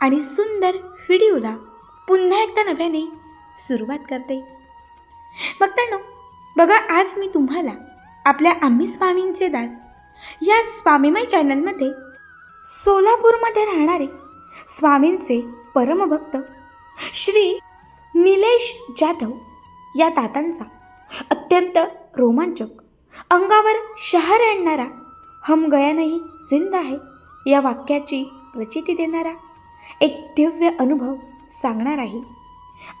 आणि सुंदर व्हिडिओला पुन्हा एकदा नव्याने सुरुवात करते. भक्तांनो बघा आज मी तुम्हाला आपल्या आम्ही स्वामींचे दास या स्वामीमय चॅनलमध्ये सोलापूरमध्ये राहणारे स्वामींचे परमभक्त श्री निलेश जाधव या दातांचा अत्यंत रोमांचक अंगावर शहर आणणारा हम गया नाही आहे या वाक्याची प्रचिती देणारा एक दिव्य अनुभव सांगणार आहे.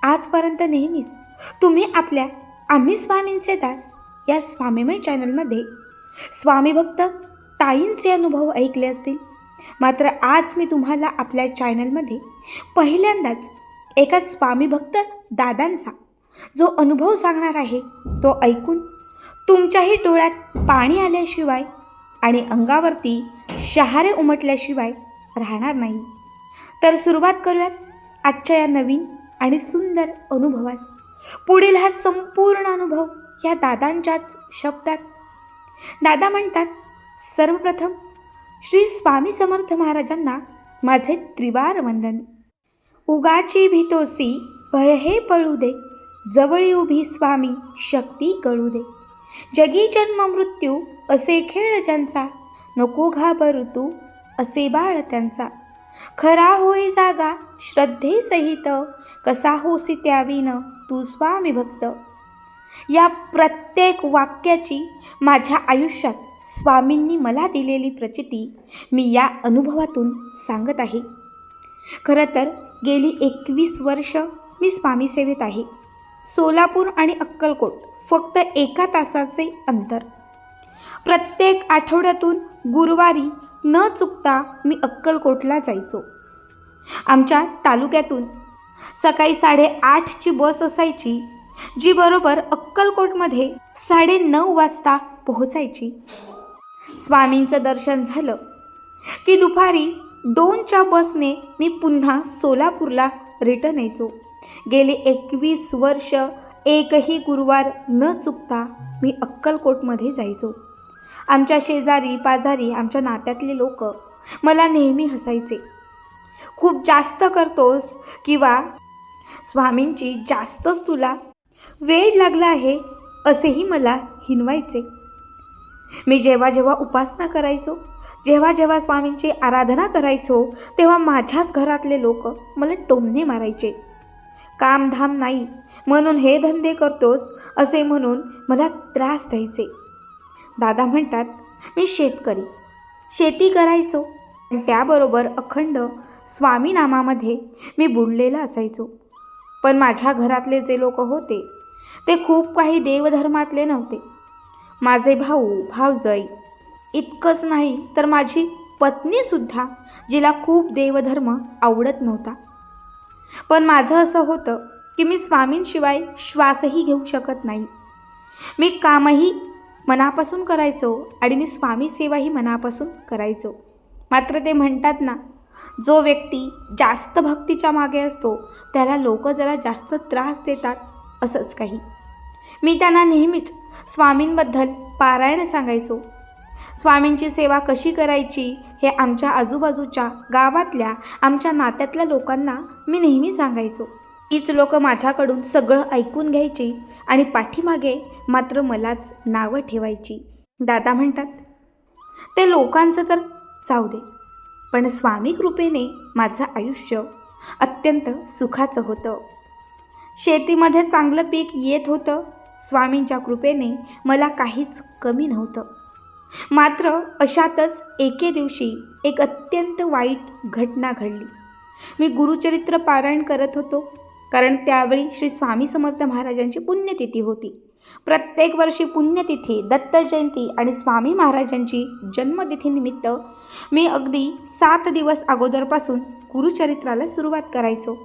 आजपर्यंत नेहमीच तुम्ही आपल्या आम्ही स्वामींचे दास या स्वामीमय चॅनलमध्ये स्वामी भक्त ताईंचे अनुभव ऐकले असतील. मात्र आज मी तुम्हाला आपल्या चॅनलमध्ये पहिल्यांदाच एका स्वामी भक्त दादांचा जो अनुभव सांगणार आहे तो ऐकून तुमच्याही डोळ्यात पाणी आल्याशिवाय आणि अंगावरती शहारे उमटल्याशिवाय राहणार नाही. तर सुरुवात करूयात आजच्या या नवीन आणि सुंदर अनुभवास. पुढील हा संपूर्ण अनुभव या दादांच्याच शब्दात. दादा म्हणतात सर्वप्रथम श्री स्वामी समर्थ महाराजांना माझे त्रिवार वंदन उगाची भीतोसी भय हे पळू दे. जवळी उभी स्वामी शक्ती कळू दे. जगी जन्म मृत्यू असे खेळ ज्यांचा. नको घाबरू तू असे बाळ त्यांचा. खरा होय जागा श्रद्धेसहित कसा होसी त्याविन तू स्वामी भक्त. या प्रत्येक वाक्याची माझ्या आयुष्यात स्वामींनी मला दिलेली प्रचिती मी या अनुभवातून सांगत आहे. खरं तर गेली एकवीस वर्ष मी स्वामी सेवेत आहे. सोलापूर आणि अक्कलकोट फक्त एका तासाचे अंतर. प्रत्येक आठवड्यातून गुरुवारी न चुकता मी अक्कलकोटला जायचो. आमच्या तालुक्यातून सकाळी साडेआठची बस असायची जी बरोबर अक्कलकोटमध्ये साडेनऊ वाजता पोहोचायची. स्वामींचं दर्शन झालं की दुपारी दोनच्या बसने मी पुन्हा सोलापूरला रिटर्न यायचो. गेले एकवीस वर्ष एकही गुरुवार न चुकता मी अक्कलकोटमध्ये जायचो. आमच्या शेजारी पाजारी आमच्या नात्यातले लोक. मला नेहमी हसायचे. खूप जास्त करतोस किंवा स्वामींची जास्तच तुला वेळ लागला आहे असेही मला हिनवायचे. मी जेव्हा जेव्हा उपासना करायचो जेव्हा जेव्हा स्वामींची आराधना करायचो तेव्हा माझ्याच घरातले लोक मला टोमणे मारायचे. कामधाम नाही म्हणून हे धंदे करतोस असे म्हणून मला त्रास द्यायचे. दादा म्हणतात मी शेतकरी. शेती करायचो. आणि त्याबरोबर अखंड स्वामीनामामध्ये मी बुडलेला असायचो. पण माझ्या घरातले जे लोक होते ते खूप काही देवधर्मातले नव्हते. माझे भाऊ भावजई इतकंच नाही तर माझी पत्नीसुद्धा जिला खूप देवधर्म आवडत नव्हता. पण माझं असं होतं की मी स्वामींशिवाय श्वासही घेऊ शकत नाही. मी कामही मनापासून करायचो आणि मी स्वामी सेवाही मनापासून करायचो. मात्र ते म्हणतात ना जो व्यक्ती जास्त भक्तीच्या मागे असतो त्याला लोक जरा जास्त त्रास देतात असंच काही. मी त्यांना नेहमीच स्वामींबद्दल पारायण सांगायचो. स्वामींची सेवा कशी करायची हे आमच्या आजूबाजूच्या गावातल्या आमच्या नात्यातल्या लोकांना मी नेहमी सांगायचो. तीच लोक माझ्याकडून सगळं ऐकून घ्यायची आणि पाठीमागे मात्र मलाच नावं ठेवायची. दादा म्हणतात ते लोकांचं तर जाऊ दे पण स्वामी कृपेने माझं आयुष्य अत्यंत सुखाचं होतं. शेतीमध्ये चांगलं पीक येत होतं स्वामींच्या कृपेने मला काहीच कमी नव्हतं. मात्र अशातच एके दिवशी एक अत्यंत वाईट घटना घडली. मी गुरुचरित्र पारायण करत होतो. कारण त्यावेळी श्री स्वामी समर्थ महाराजांची पुण्यतिथी होती. प्रत्येक वर्षी पुण्यतिथी दत्त जयंती आणि स्वामी महाराजांची जन्मतिथीनिमित्त मी अगदी सात दिवस अगोदरपासून गुरुचरित्राला सुरुवात करायचो.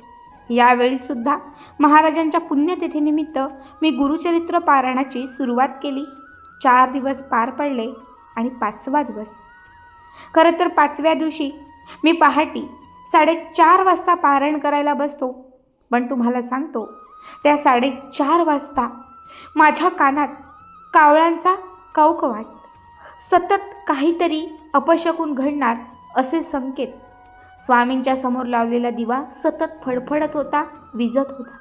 यावेळीसुद्धा महाराजांच्या पुण्यतिथीनिमित्त मी गुरुचरित्र पारायणाची सुरुवात केली. चार दिवस पार पडले आणि पाचवा दिवस. खरं तर पाचव्या दिवशी मी पहाटी साडेचार वाजता पारायण करायला बसतो. पण तुम्हाला सांगतो त्या साडेचार वाजता माझ्या कानात कावळ्यांचा कवकवाट सतत काहीतरी अपशकून घडणार असे संकेत स्वामींच्या समोर लावलेला दिवा सतत फडफडत होता विजत होता.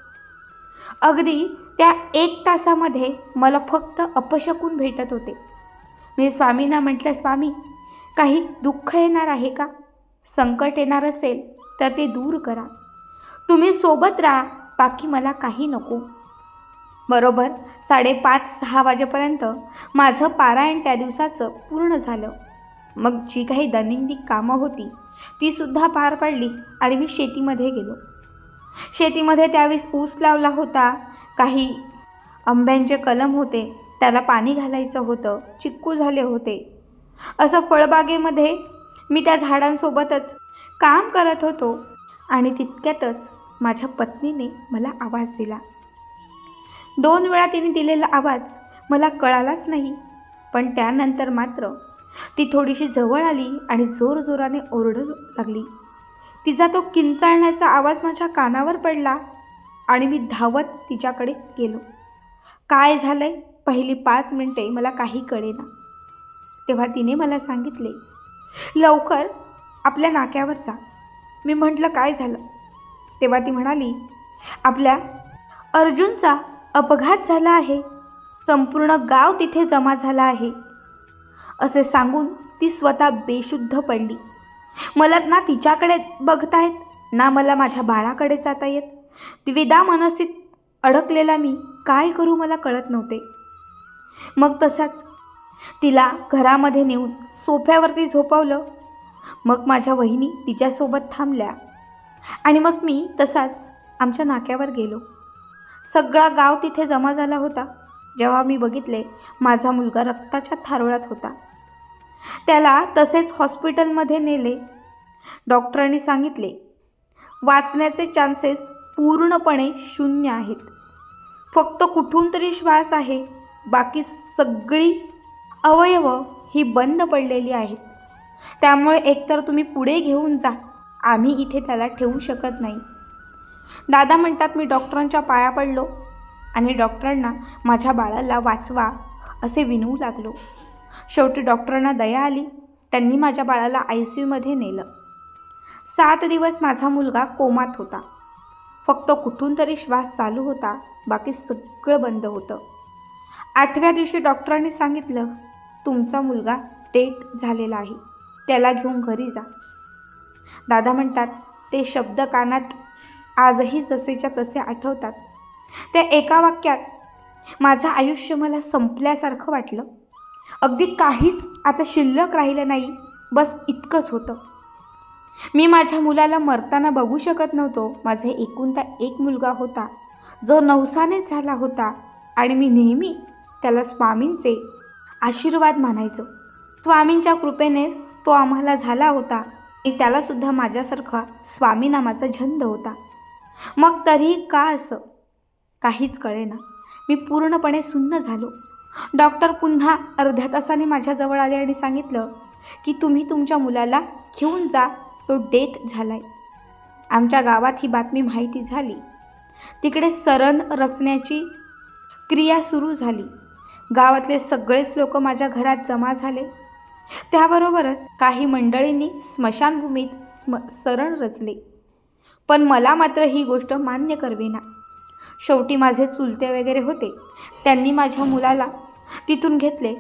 अगदी त्या एक तासामध्ये मला फक्त अपशकून भेटत होते. मी स्वामींना म्हटलं स्वामी काही दुःख येणार आहे का? संकट येणार असेल तर ते दूर करा. तुम्ही सोबत राहा बाकी मला काही नको. बरोबर साडेपाच सहा वाजेपर्यंत माझं पारायण त्या दिवसाचं पूर्ण झालं. मग जी काही दैनंदिन कामं होती तीसुद्धा पार पडली आणि मी शेतीमध्ये गेलो. शेतीमध्ये त्यावेळेस ऊस लावला होता काही आंब्यांचे कलम होते त्याला पाणी घालायचं होतं चिक्कू झाले होते. असं फळबागेमध्ये मी त्या झाडांसोबतच काम करत होतो आणि तितक्यातच माझ्या पत्नीने मला आवाज दिला. दोन वेळा तिने दिलेला आवाज मला कळालाच नाही पण त्यानंतर मात्र ती थोडीशी जवळ आली आणि जोरजोराने ओरडू लागली. तिचा तो किंचाळण्याचा आवाज माझ्या कानावर पडला आणि मी धावत तिच्याकडे गेलो. काय झालंय? पहिली पाच मिनटे मला काही कळेना. तेव्हा तिने मला सांगितले लवकर आपल्या नाक्यावर जा. मी म्हटलं काय झालं? तेव्हा ती म्हणाली आपल्या अर्जुनचा अपघात झाला आहे. संपूर्ण गाव तिथे जमा झाला आहे. असे सांगून ती स्वतः बेशुद्ध पडली. मला ना तिच्याकडे बघतायत ना मला माझ्या बाळाकडे जाता येत. द्विधा मनस्थित अडकलेला मी काय करू मला कळत नव्हते. मग तसाच तिला घरामध्ये नेऊन सोफ्यावरती झोपवलं. मग माझ्या वहिनी तिच्यासोबत थांबल्या. आणि मग मी तसाच आमच्या नाक्यावर गेलो. सगळा गाव तिथे जमा झाला होता. जेव्हा मी बघितले माझा मुलगा रक्ताच्या थारोळ्यात होता. त्याला तसेच हॉस्पिटलमध्ये नेले. डॉक्टरांनी सांगितले वाचण्याचे चान्सेस पूर्णपणे शून्य आहेत. फक्त कुठून तरी श्वास आहे. बाकी सगळी अवयव ही बंद पडलेली आहेत. त्यामुळे एकतर तुम्ही पुढे घेऊन जा. आम्ही इथे त्याला ठेवू शकत नाही. दादा म्हणतात मी डॉक्टरांच्या पाया पडलो आणि डॉक्टरांना माझ्या बाळाला वाचवा असे विनवू लागलो. शेवटी डॉक्टरांना दया आली. त्यांनी माझ्या बाळाला आय सी यूमध्ये नेलं. सात दिवस माझा मुलगा कोमात होता. फक्त कुठून तरी श्वास चालू होता. बाकी सगळं बंद होतं. आठव्या दिवशी डॉक्टरांनी सांगितलं तुमचा मुलगा डेट झालेला आहे. त्याला घेऊन घरी जा. दादा म्हणतात ते शब्द कानात आजही जसेच्या तसे आठवतात. त्या एका वाक्यात माझं आयुष्य मला संपल्यासारखं वाटलं. अगदी काहीच आता शिल्लक राहिलं नाही बस इतकंच होतं. मी माझ्या मुलाला मरताना बघू शकत नव्हतो. माझे एकूणता एक मुलगा होता. जो नवसानेच झाला होता आणि मी नेहमी त्याला स्वामींचे आशीर्वाद मानायचो. स्वामींच्या कृपेने तो आम्हाला झाला होता. त्यालासुद्धा माझ्यासारखा स्वामी नामाचा छंद होता. मग तरीही का असं? काहीच कळेना. मी पूर्णपणे सुन्न झालो. डॉक्टर पुन्हा अर्ध्या तासाने माझ्याजवळ आले आणि सांगितलं की तुम्ही तुमच्या मुलाला घेऊन जा तो डेथ झालाय. आमच्या गावात ही बातमी माहिती झाली. तिकडे सरण रचण्याची क्रिया सुरू झाली. गावातले सगळेच लोक माझ्या घरात जमा झाले. त्याबरोबरच काही मंडळींनी स्मशानभूमीत स्म सरण रचले. पण मला मात्र ही गोष्ट मान्य करवेना. शेवटी माझे चुलते वगैरे होते. त्यांनी माझ्या मुलाला तिथून घेतले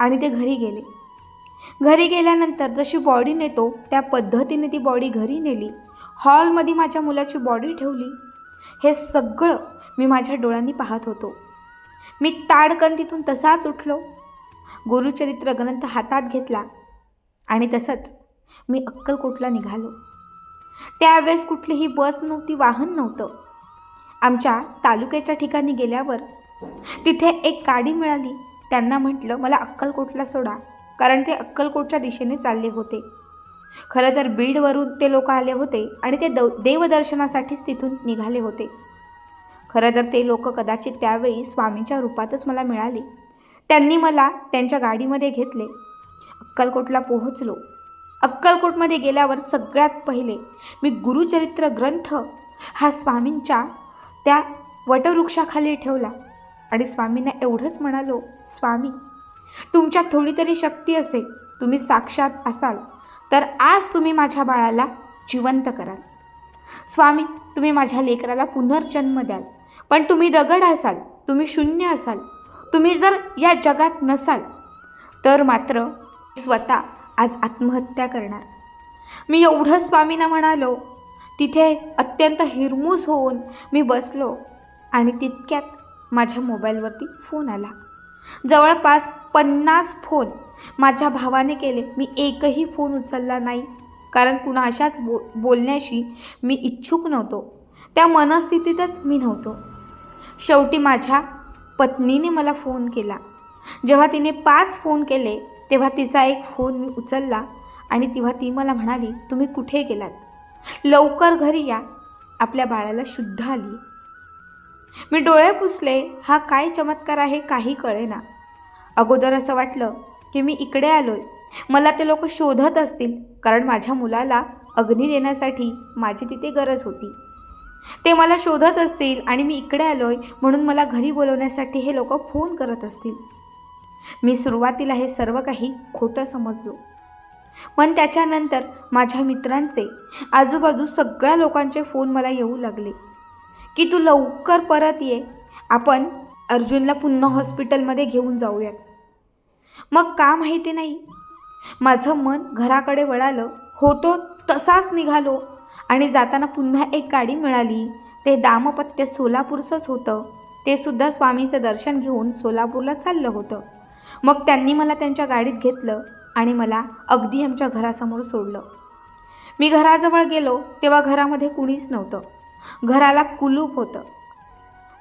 आणि ते घरी गेले. घरी गेल्यानंतर जशी बॉडी नेतो त्या पद्धतीने ती बॉडी घरी नेली. हॉलमध्ये माझ्या मुलाची बॉडी ठेवली. हे सगळं मी माझ्या डोळ्यांनी पाहत होतो. मी ताडकन तिथून तसाच उठलो. गुरुचरित्र ग्रंथ हातात घेतला आणि तसंच मी अक्कलकोटला निघालो. त्यावेळेस कुठलीही बस नव्हती वाहन नव्हतं. आमच्या तालुक्याच्या ठिकाणी गेल्यावर तिथे एक गाडी मिळाली. त्यांना म्हटलं मला अक्कलकोटला सोडा कारण ते अक्कलकोटच्या दिशेने चालले होते. खरं तर बीडवरून ते लोक आले होते आणि ते दव देवदर्शनासाठीच तिथून निघाले होते. खरं तर ते लोक कदाचित त्यावेळी स्वामींच्या रूपातच मला मिळाले. त्यांनी मला त्यांच्या गाडीमध्ये घेतले. अक्कलकोटला पोहोचलो. अक्कलकोटमध्ये गेल्यावर सगळ्यात पहिले मी गुरुचरित्र ग्रंथ हा स्वामींच्या त्या वटवृक्षाखाली ठेवला आणि स्वामींना एवढंच म्हणालो स्वामी तुमच्यात थोडी तरी शक्ती असेल तुम्ही साक्षात असाल तर आज तुम्ही माझ्या बाळाला जिवंत कराल. स्वामी तुम्ही माझ्या लेकराला पुनर्जन्म द्याल पण तुम्ही दगड असाल तुम्ही शून्य असाल तुम्ही जर या जगात नसाल तर मात्र स्वतः आज आत्महत्या करणार. मी एवढं स्वामींना म्हणालो तिथे अत्यंत हिरमूस होऊन मी बसलो आणि तितक्यात माझ्या मोबाईलवरती फोन आला. जवळपास पन्नास फोन माझ्या भावाने केले. मी एकही फोन उचलला नाही कारण कुणा अशाच बो बोलण्याशी मी इच्छुक नव्हतो. त्या मनस्थितीतच मी नव्हतो. शेवटी माझ्या पत्नीने मला फोन केला. जेव्हा तिने पाच फोन केले तेव्हा तिचा एक फोन मी उचलला आणि तेव्हा ती मला म्हणाली तुम्ही कुठे गेलात? लवकर घरी या. आपल्या बाळाला शुद्ध आली. मी डोळे पुसले हा काय चमत्कार आहे काही कळेना. अगोदर असं वाटलं की मी इकडे आलोय. मला ते लोक शोधत असतील कारण माझ्या मुलाला अग्नी देण्यासाठी माझी तिथे गरज होती. ते मला शोधत असतील आणि मी इकडे आलो आहे म्हणून मला घरी बोलवण्यासाठी हे लोक फोन करत असतील. मी सुरुवातीला हे सर्व काही खोटं समजलो. पण त्याच्यानंतर माझ्या मित्रांचे आजूबाजू सगळ्या लोकांचे फोन मला येऊ लागले. की तू लवकर परत ये. आपण अर्जुनला पुन्हा हॉस्पिटलमध्ये घेऊन जाऊयात. मग का माहिती नाही. माझं मन घराकडे वळालं. होतो तसाच निघालो. आणि जाताना पुन्हा एक गाडी मिळाली. ते दामपत्य सोलापूरचंच होतं. ते सुद्धा स्वामीचं दर्शन घेऊन सोलापूरला चाललं होतं. मग त्यांनी मला त्यांच्या गाडीत घेतलं आणि मला अगदी आमच्या घरासमोर सोडलं. मी घराजवळ गेलो तेव्हा घरामध्ये कुणीच नव्हतं. घराला कुलूप होतं.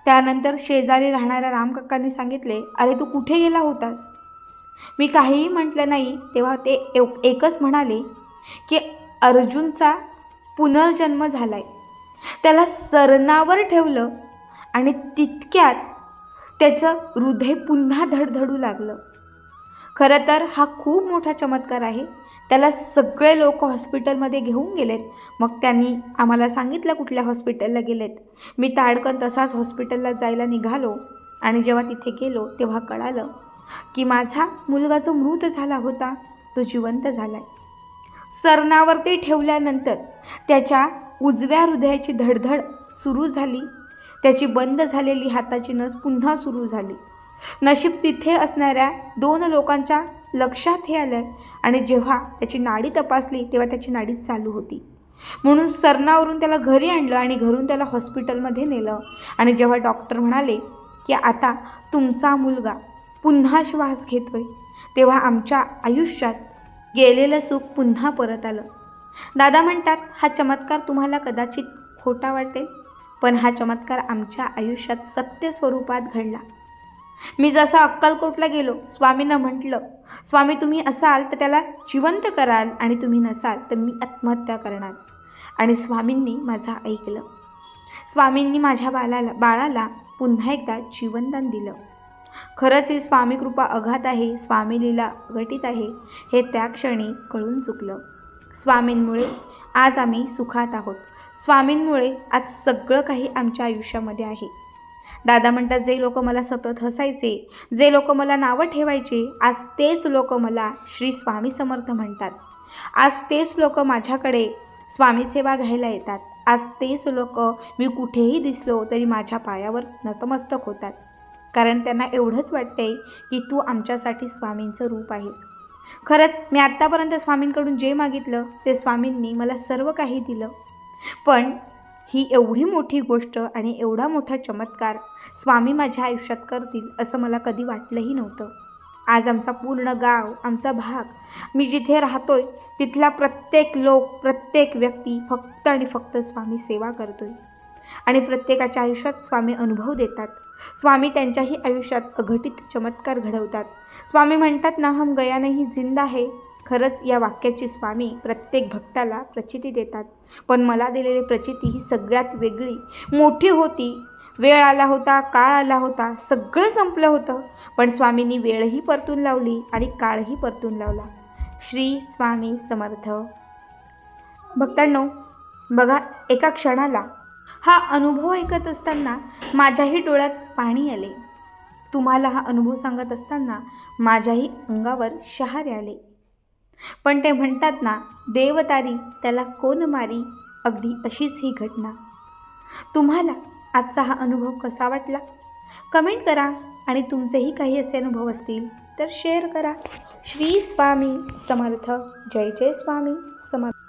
त्यानंतर शेजारी राहणाऱ्या रामकाकांनी सांगितले अरे तू कुठे गेला होतास? मी काहीही म्हटलं नाही तेव्हा ते एकच म्हणाले की अर्जुनचा पुनर्जन्म झालाय. त्याला सरणावर ठेवलं आणि तितक्यात त्याचं हृदय पुन्हा धडधडू लागलं. खरं तर हा खूप मोठा चमत्कार आहे. त्याला सगळे लोक हॉस्पिटलमध्ये घेऊन गेलेत. मग त्यांनी आम्हाला सांगितलं कुठल्या हॉस्पिटलला गेलेत. मी ताडकन तसाच हॉस्पिटलला जायला निघालो आणि जेव्हा तिथे गेलो तेव्हा कळालं की माझा मुलगा जो मृत झाला होता तो जिवंत झाला आहे सरणावरती ठेवल्यानंतर त्याच्या उजव्या हृदयाची धडधड सुरू झाली. त्याची बंद झालेली हाताची नस पुन्हा सुरू झाली. नशीब तिथे असणाऱ्या दोन लोकांच्या लक्षात हे आलं आणि जेव्हा त्याची नाडी तपासली तेव्हा त्याची नाडी चालू होती. म्हणून सरणावरून त्याला घरी आणलं आणि घरून त्याला हॉस्पिटलमध्ये नेलं. आणि जेव्हा डॉक्टर म्हणाले की आता तुमचा मुलगा पुन्हा श्वास घेतोय तेव्हा आमच्या आयुष्यात गेलेलं सुख पुन्हा परत आलं. दादा म्हणतात हा चमत्कार तुम्हाला कदाचित खोटा वाटेल पण हा चमत्कार आमच्या आयुष्यात सत्य स्वरूपात घडला. मी जसं अक्कलकोटला गेलो स्वामीनं म्हटलं स्वामी तुम्ही असाल तर त्याला जिवंत कराल आणि तुम्ही नसाल तर मी आत्महत्या करणार. आणि स्वामींनी माझं ऐकलं. स्वामींनी माझ्या बालाला बाळाला पुन्हा एकदा जीवनदान दिलं. खरंच ही स्वामी कृपा अघात आहे स्वामी लीला घटित आहे हे त्या क्षणी कळून चुकलं. स्वामींमुळे आज आम्ही सुखात आहोत. स्वामींमुळे आज सगळं काही आमच्या आयुष्यामध्ये आहे. दादा म्हणतात जे लोक मला सतत हसायचे जे लोक मला नावं ठेवायचे आज तेच लोक मला श्री स्वामी समर्थ म्हणतात. आज तेच लोक माझ्याकडे स्वामी सेवा घ्यायला येतात. आज तेच लोक मी कुठेही दिसलो तरी माझ्या पायावर नतमस्तक होतात. कारण त्यांना एवढंच वाटतंय की तू आमच्यासाठी स्वामींचं रूप आहेस. खरंच मी आत्तापर्यंत स्वामींकडून जे मागितलं ते स्वामींनी मला सर्व काही दिलं. पण ही एवढी मोठी गोष्ट आणि एवढा मोठा चमत्कार स्वामी माझ्या आयुष्यात करतील असं मला कधी वाटलंही नव्हतं. आज आमचा पूर्ण गाव आमचा भाग मी जिथे राहतोय तिथला प्रत्येक लोक प्रत्येक व्यक्ती फक्त आणि फक्त स्वामी सेवा करतोय. आणि प्रत्येकाच्या आयुष्यात स्वामी अनुभव देतात. स्वामी त्यांच्याही आयुष्यात अघटित चमत्कार घडवतात. स्वामी म्हणतात ना हम गया नाही जिंदा आहे खरंच या वाक्याची स्वामी प्रत्येक भक्ताला प्रचिती देतात. पण मला दिलेली प्रचिती ही सगळ्यात वेगळी. मोठी होती वेळ आला होता काळ आला होता सगळं संपलं होतं. पण स्वामींनी वेळही परतून लावली आणि काळही परतून लावला. श्री स्वामी समर्थ. भक्तांनो बघा एका क्षणाला हा अनुभव ऐकत असताना माझ्याही डोळ्यात पाणी आले. तुम्हाला हा अनुभव सांगत असताना माझ्याही अंगावर शहारे आले. पण ते म्हणतात ना देवतारी त्याला कोण मारी? अगदी अशीच ही घटना. तुम्हाला आजचा हा अनुभव कसा वाटला? कमेंट करा आणि तुमचेही काही असे अनुभव असतील तर शेअर करा. श्री स्वामी समर्थ. जय जय स्वामी समर्थ.